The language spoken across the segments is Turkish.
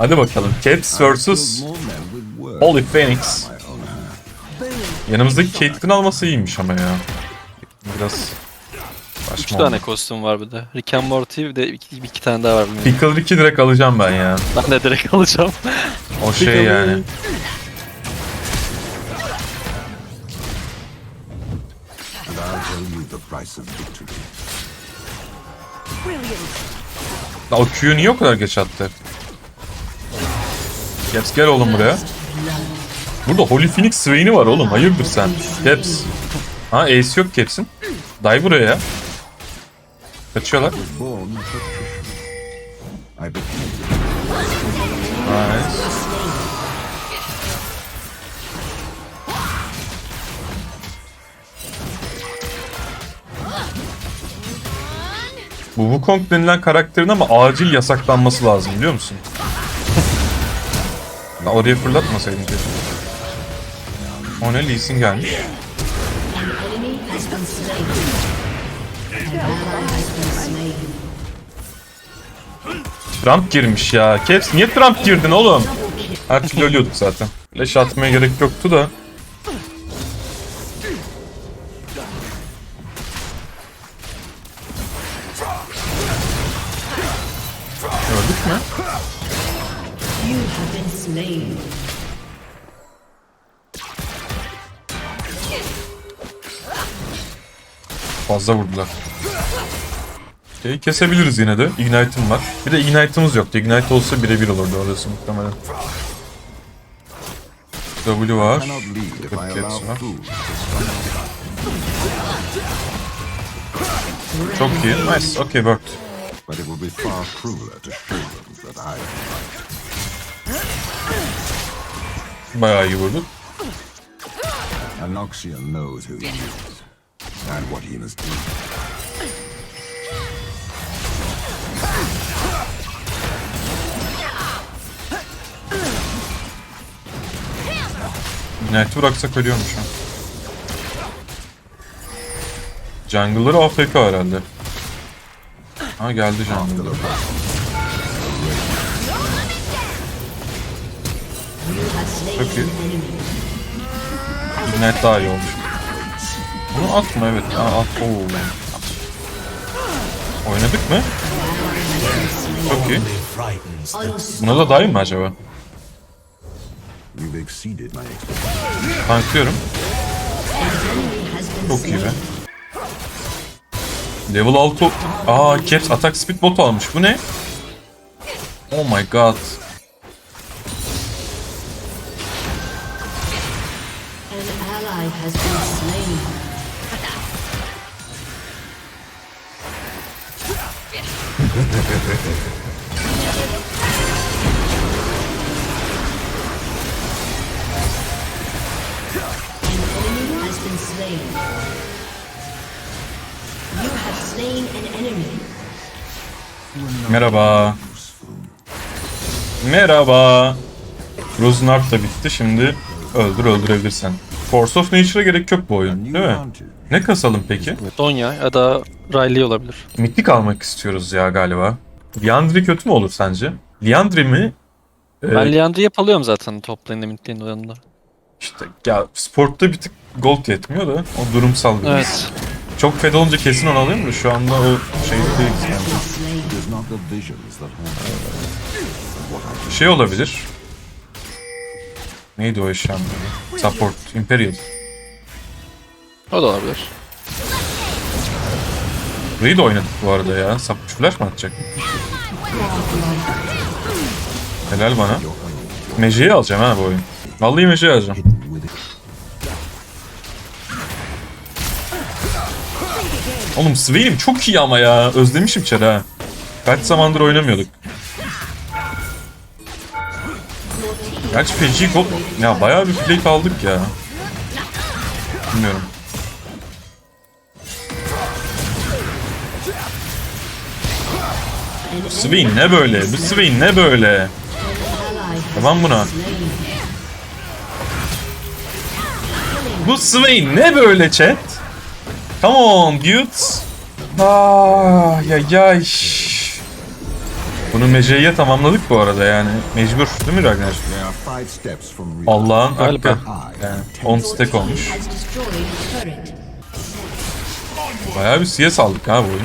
Hadi bakalım. Caps vs. Holy Phoenix. Yanımızdaki Caitlyn alması iyiymiş ama ya. Biraz Üç saçma tane oldu. kostüm var bir de. Rick and Morty bir de iki, iki tane daha var bilmiyorum. Pickle Rick'i direkt alacağım ben ya. Ben de direkt alacağım. O şey yani. And I'll tell you the price of victory. La o Q'yu niye o kadar geç attı? Caps gel oğlum buraya. Burada Holy Phoenix Swain'i var oğlum. Hayırdır sen? Caps. Ha Ace yok Caps'in. Day buraya ya. Kaçıyorlar. Nice. Bu Wukong denilen karakterin ama acil yasaklanması lazım biliyor musun? Ya oraya fırlatmasaydın keşke. O ne Lee Sin gelmiş. Trump girmiş ya. Caps niye Trump girdin oğlum? Her türlü ölüyorduk zaten. Leş atmaya gerek yoktu da. Slain. Fazla vurdular. Okey, kesebiliriz yine de. Ignite'ım var. Bir de Ignite'ımız yoktu. Ignite olsa birebir olurdu orası muhtemelen. W var. fools to Çok iyi. Nice. Okay worked. But it will be far crueler to show them that I Bayağı iyi vurduk. Anoxian knows who he is and what he must do. Ignite'ı bıraksak ölüyormuş ha. Jungle'ları AFK herhalde. Ha geldi jungle'lar. Çok iyi. Ignite daha iyi olmuş. Bunu atma evet. Ha, at. Oo. Oynadık mı? Çok iyi. Buna da dahil mi acaba? Tanklıyorum. Çok iyi be. Level 6... Aa Caps attack speed bot almış. Bu ne? Oh my god. Merhaba. Merhaba. Rosenharp da bitti. Şimdi öldür öldürebilirsen. Force of Nature'a gerek yok bu oyun. Değil mi? Ne kasalım peki? Donya ya da Riley olabilir. Mitlik almak istiyoruz ya galiba. Liandry kötü mü olur sence? Liandry mi? Ee, Ben Leandri yapalıyorum zaten top lane'de mid lane oranında. işte ya sportta bir tık gold yetmiyor da o durumsal biraz. Evet. Çok fed olunca kesin onu alayım da şu anda o şey değil yani. Slain. It is not the visions that haunt Şey olabilir. Neydi o adı? Support, Imperial. O da olabilir. Burayı da oynadık bu arada ya. Sap flash mı atacak? Helal bana. Mece'yi alacağım ha bu oyun. Vallahi Mece'yi alacağım. Oğlum Swain'im çok iyi ama ya. Özlemişim çar ha. Kaç zamandır oynamıyorduk. Gerçi feci kod... Ya bayağı bir plate aldık ya. Bilmiyorum. Bu Swain ne böyle? Bu Swain ne böyle? Tamam buna. Bu Swain ne böyle chat? Come on dudes. Ah, ya ya. Bunu Mece'ye tamamladık bu arada yani. Mecbur değil mi Ragnar? Allah'ın hakkı. Yani 10 Your stack olmuş. Bayağı bir CS aldık ha bu oyun.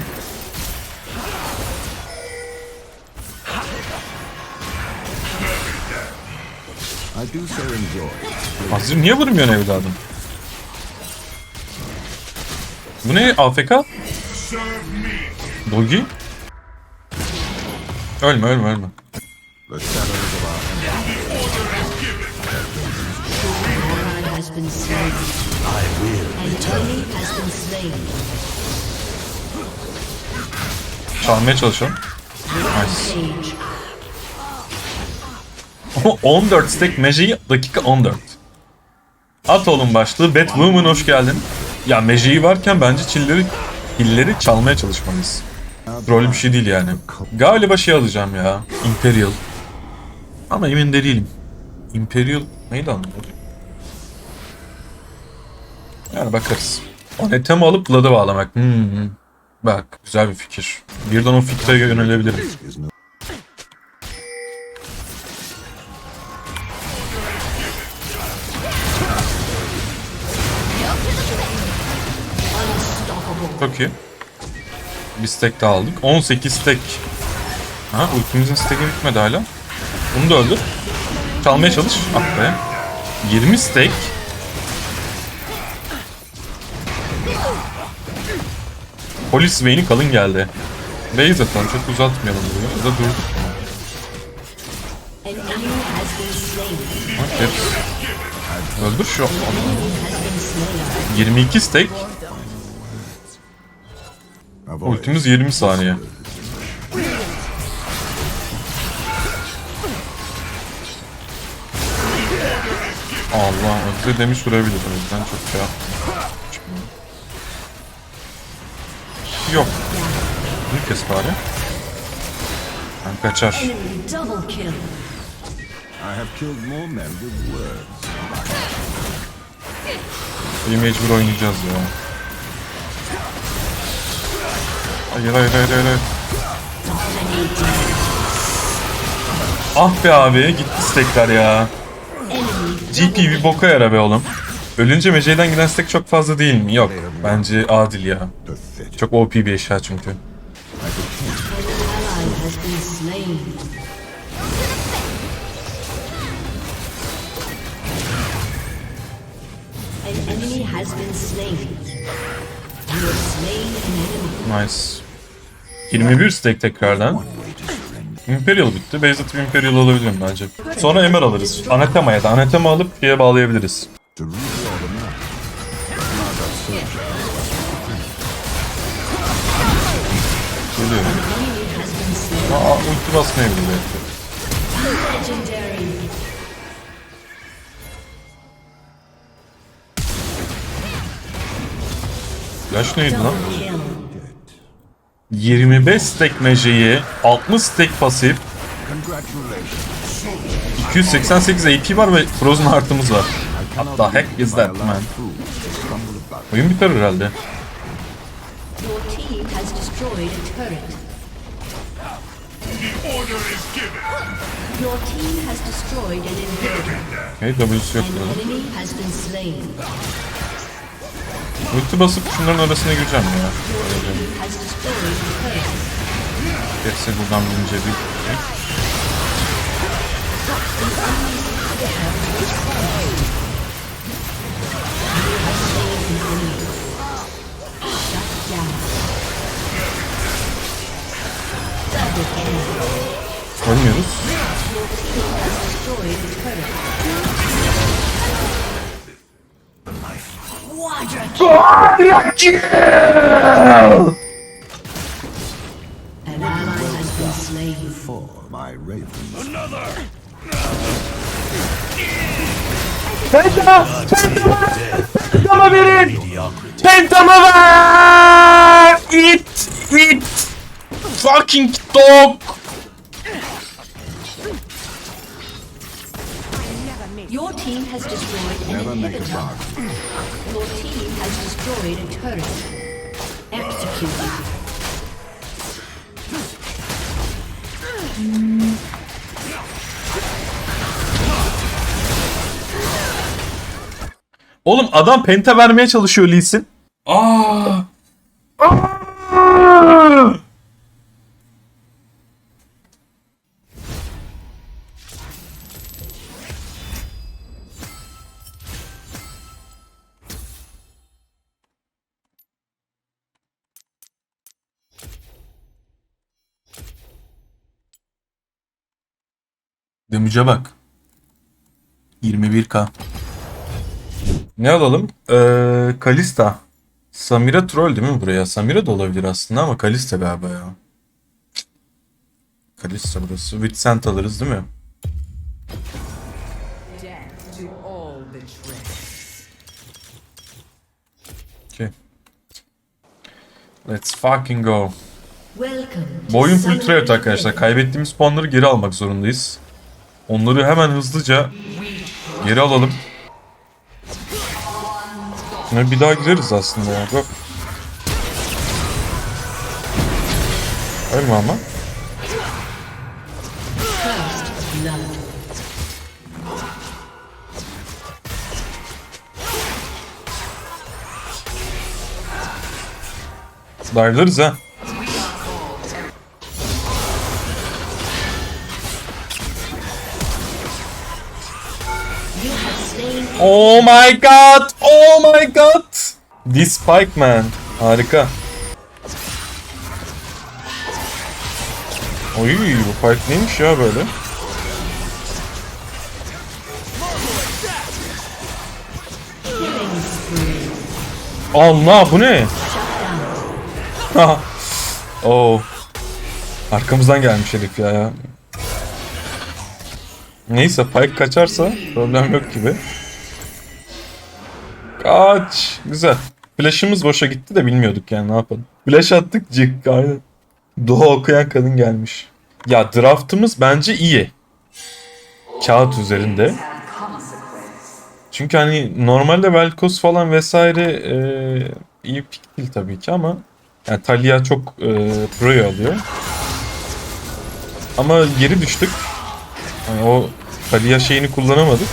Azir niye vurmuyorsun evladım? Bu ne? AFK? Dogi? Has been slain. Çalmaya çalışıyorum. Nice. Age. 14 stack Magic dakika 14. At oğlum başlığı Batwoman hoş geldin. Ya Magic varken bence çilleri hilleri çalmaya çalışmalıyız. Troll bir şey değil yani. Galiba şey alacağım ya. Imperial. Ama emin de değilim. Imperial neydi anlamadım. Yani bakarız. Onetemi alıp Blood'a bağlamak. Hmm. Bak güzel bir fikir. Birden o fikre yönelebilirim. Çok iyi. Bir stack daha aldık. 18 stack. Ha ultimizin stack'i bitmedi hala. Bunu da öldür. Çalmaya çalış. Ah be. 20 stack. Polis Vayne'i kalın geldi. Base atalım çok uzatmayalım bunu. Da. Ha, caps. Öldür şu. Has been slain. 22 stack. Ultimiz 20 saniye. Allah öldü demiş vurabilir o yüzden çok şey. Yok. Bir kes bari. Ben kaçar. Enemy double kill. I have killed more men with words. İyi mecbur oynayacağız ya. Hayır hayır hayır hayır. Ah be abi gitti stekler ya. GP bir boka yara be oğlum. Ölünce Mece'den giden stack çok fazla değil mi? Yok. Bence adil ya. Çok OP bir eşya çünkü. Nice. 21 stack tekrardan. Imperial bitti. Base atıp Imperial alabilirim bence. Sonra Emer alırız. Anathema'ya da. Anathema alıp şeye bağlayabiliriz. Geliyorum. Aa ulti basmayabilir belki. Flash neydi lan? Kill. 25 stack Mage'yi, 60 stack pasif, Congratulations. 288 AP var ve Frozen Heart'ımız var. What the heck is that man? Oyun biter herhalde. Your team has destroyed an inhibitor. Okay, W'su yok burada. Ulti basıp şunların arasına gireceğim ya. Hepsi buradan bilince bir... Quadra An ally has been slain. For my ravens. Pentama verin! Pentama ver! It! It! Fucking dog! Your team has destroyed an Never make a inhibitor. Destroyed a turret. Executed. Oğlum adam penta vermeye çalışıyor Lee Sin. Aa! Aa! Damage'e bak. 21k. Ne alalım? Ee, Kalista. Samira troll değil mi buraya? Samira da olabilir aslında ama Kalista galiba ya. Kalista burası. Vincent alırız değil mi? Okay. Let's fucking go. Bu oyun full trade arkadaşlar. Kaybettiğimiz puanları geri almak zorundayız. Onları hemen hızlıca geri alalım. Şimdi bir daha gireriz aslında ya. Bak. Ölme ama. Dive'larız ha. Oh my god! Oh my god! This spike man. Harika. Oy bu fight neymiş ya böyle? Allah bu ne? oh. Arkamızdan gelmiş herif ya. ya. Neyse Pike kaçarsa problem yok gibi. Kaç. Güzel. Flash'ımız boşa gitti de bilmiyorduk yani ne yapalım. Flash attık cık aynen. Dua okuyan kadın gelmiş. Ya draftımız bence iyi. Kağıt üzerinde. Çünkü hani normalde Velkos falan vesaire e, iyi pik değil tabii ki ama yani Talia çok e, pro'yu alıyor. Ama geri düştük. Hani o Talia şeyini kullanamadık.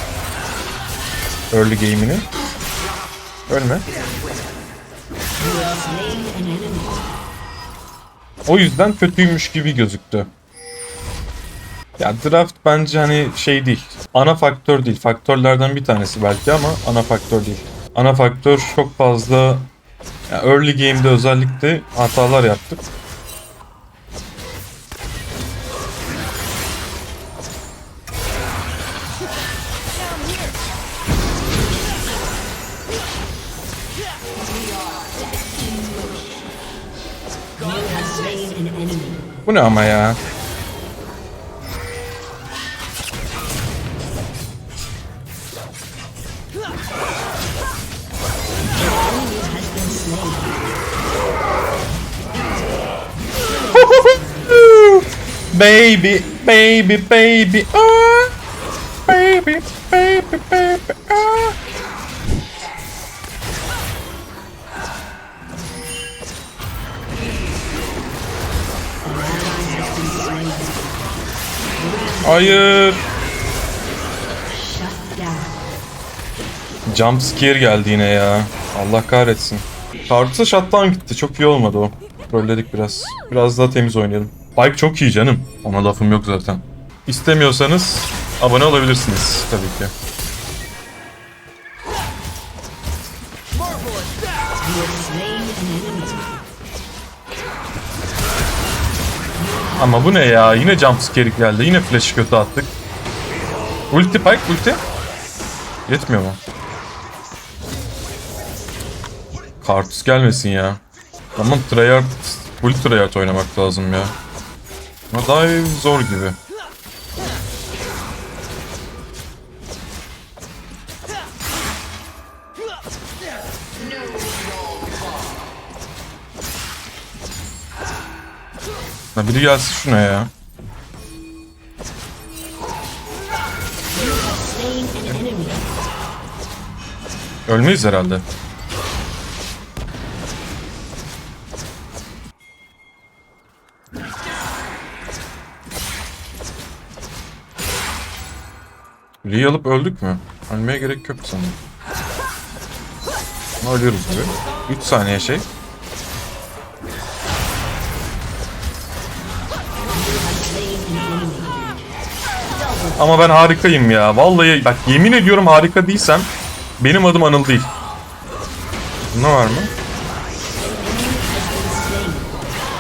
Early game'ini. Ölme. O yüzden kötüymüş gibi gözüktü. Ya draft bence hani şey değil. Ana faktör değil. Faktörlerden bir tanesi belki ama ana faktör değil. Ana faktör çok fazla ya early game'de özellikle hatalar yaptık. Bu ne ama ya? Slain. baby, baby, baby, ah, baby, baby, baby, Hayır. Jump scare geldi yine ya. Allah kahretsin. Kartı shutdown gitti. Çok iyi olmadı o. Trolledik biraz. Biraz daha temiz oynayalım. Bike çok iyi canım. Ona lafım yok zaten. İstemiyorsanız abone olabilirsiniz tabii ki. Ama bu ne ya? Yine jump scare geldi. Yine flash'ı kötü attık. Ulti Pike ulti. Yetmiyor mu? Kartus gelmesin ya. Tamam tryhard, full tryhard oynamak lazım ya. Ama daha zor gibi. Ya biri gelsin şuna ya. Ölmeyiz herhalde. Lee'yi alıp öldük mü? Ölmeye gerek yok sanırım. Ölüyoruz gibi. 3 saniye şey. Ama ben harikayım ya. Vallahi bak yemin ediyorum harika değilsem benim adım Anıl değil. Ne var mı?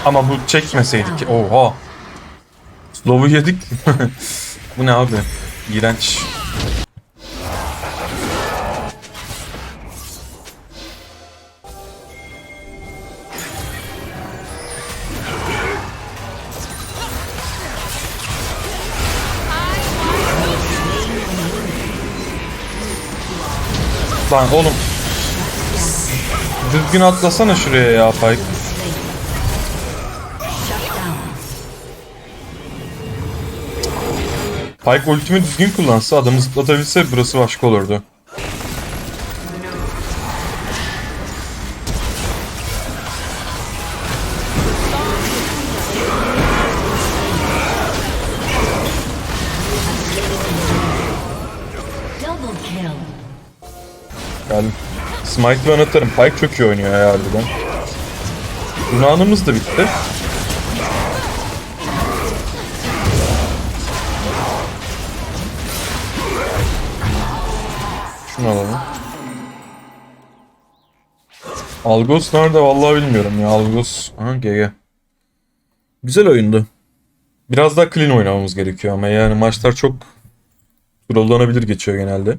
Ama bu çekmeseydik. Oha. Slow'u yedik. bu ne abi? İğrenç. Lan oğlum. Düzgün atlasana şuraya ya Pike. Pike ultimi düzgün kullansa adamı zıplatabilse burası başka olurdu. Smite ben atarım. Pike çok iyi oynuyor ya harbiden. Yunanımız da bitti. Şunu alalım. Algos nerede vallahi bilmiyorum ya. Algos. Aha GG. Güzel oyundu. Biraz daha clean oynamamız gerekiyor ama yani maçlar çok trollanabilir geçiyor genelde.